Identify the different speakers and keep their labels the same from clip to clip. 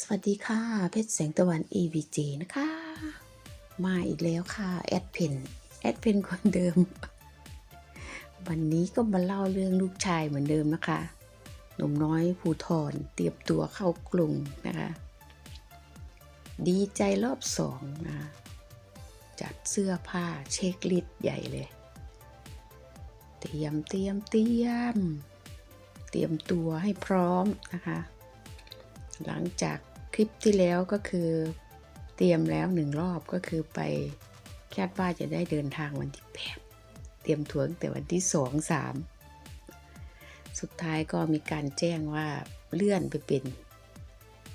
Speaker 1: สวัสดีค่ะ เพชรแสงตะวัน EVJ นะคะ มาอีกแล้วค่ะ แอดเพนแอดเพนคนเดิม วันนี้ก็มาเล่าเรื่องลูกชายเหมือนเดิมนะคะ หนุ่มน้อยภูทรเตรียมตัวเข้ากรุงนะคะ ดีใจรอบสองนะจัดเสื้อผ้าเช็คลิสใหญ่เลย เตรียมเตรียมเตรียม เตรียมตัวให้พร้อมนะคะ หลังจากคลิปที่แล้วก็คือเตรียมแล้วหนึ่งรอบก็คือไปคาดว่าจะได้เดินทางวันที่แปดเตรียมตัวตั้งแต่วันที่สองสามสุดท้ายก็มีการแจ้งว่าเลื่อนไปเป็น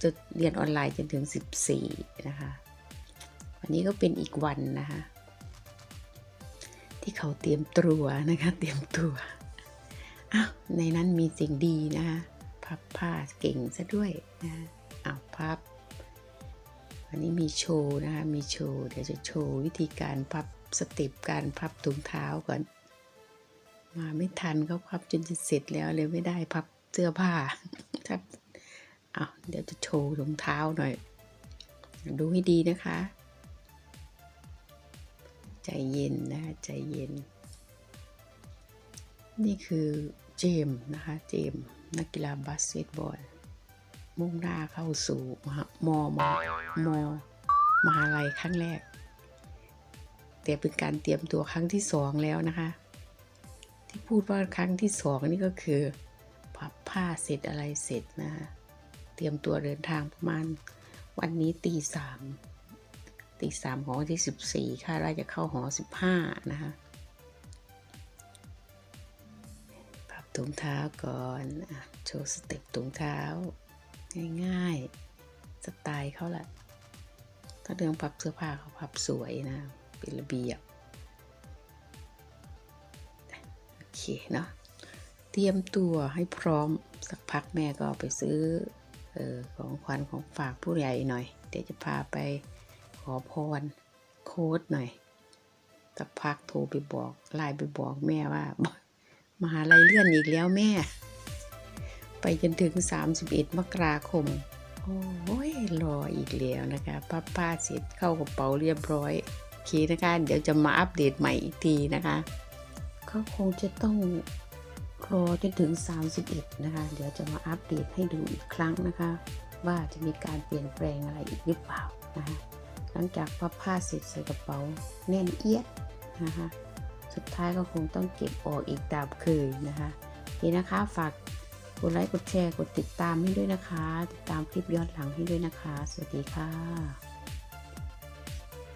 Speaker 1: จะเรียนออนไลน์จนถึง 14 นะคะ วันนี้ก็เป็นอีกวันนะคะ ที่เขาเตรียมตัวนะคะ เตรียมตัวอ้าวในนั้นมีสิ่งดีนะคะ พับผ้าเก่งซะด้วยนะเอาพับวันนี้มีโชว์นะคะมีโชว์เดี๋ยวจะโชว์วิธีการพับสเต็ปการพับถุงเท้าก่อน มาไม่ทันเขาพับจนจะเสร็จแล้วเลยไม่ได้พับเสื้อผ้าครับอ้าเดี๋ยวจะโชว์ถุงเท้าหน่อย ดูให้ดีนะคะ ใจเย็นนะคะใจเย็น นี่คือเจมนะคะ เจม นักกีฬาบาสเกตบอล มุ่งหน้าเข้าสู่มมอมมมหาลัยครั้งแรก แต่เป็นการเตรียมตัวครั้งที่สองแล้วนะคะ ที่พูดว่าครั้งที่สองนี่ก็คือพับผ้าเสร็จอะไรเสร็จนะคะเตรียมตัวเดินทางประมาณวันนี้ตีสามตีสามของวันที่สิบสี่คาดว่าจะเข้าหอสิบห้านะคะ ถุงเท้าก่อนอโชว์สเต็ปถุงเท้า ง่ายๆ สไตล์เขาแหละถ้าเรื่องพับเสื้อผ้าเขาพับสวยนะ เป็นระเบียบ โอเคเนาะ เตรียมตัวให้พร้อม สักพักแม่ก็ไปซื้อออของขวัญของฝากผู้ใหญ่หน่อย เดี๋ยวจะพาไปขอพรโค้ดหน่อยสักพักโทรไปบอกไลน์ไปบอกแม่ว่า มหาลัยเลื่อนอีกแล้วแม่ ไปจนถึง 31 มกราคม โอ้ยรออีกแล้วนะคะป้าป้าเสร็จเข้ากระเป๋าเรียบร้อยโอเคนะคะ เดี๋ยวจะมาอัปเดตใหม่อีกทีนะคะก็คงจะต้องรอจนถึง 31 นะคะ เดี๋ยวจะมาอัปเดตให้ดูอีกครั้งนะคะ ว่าจะมีการเปลี่ยนแปลงอะไรอีกหรือเปล่านะคะหลังจากป้าผ้าเสร็จใส่กระเป๋าแน่นเอียดนะคะ สุดท้ายก็คงต้องเก็บออกอีกตามเคยนะคะนี่นะคะฝากกดไลค์กดแชร์กดติดตามให้ด้วยนะคะ ติดตามคลิปย้อนหลังให้ด้วยนะคะ สวัสดีค่ะ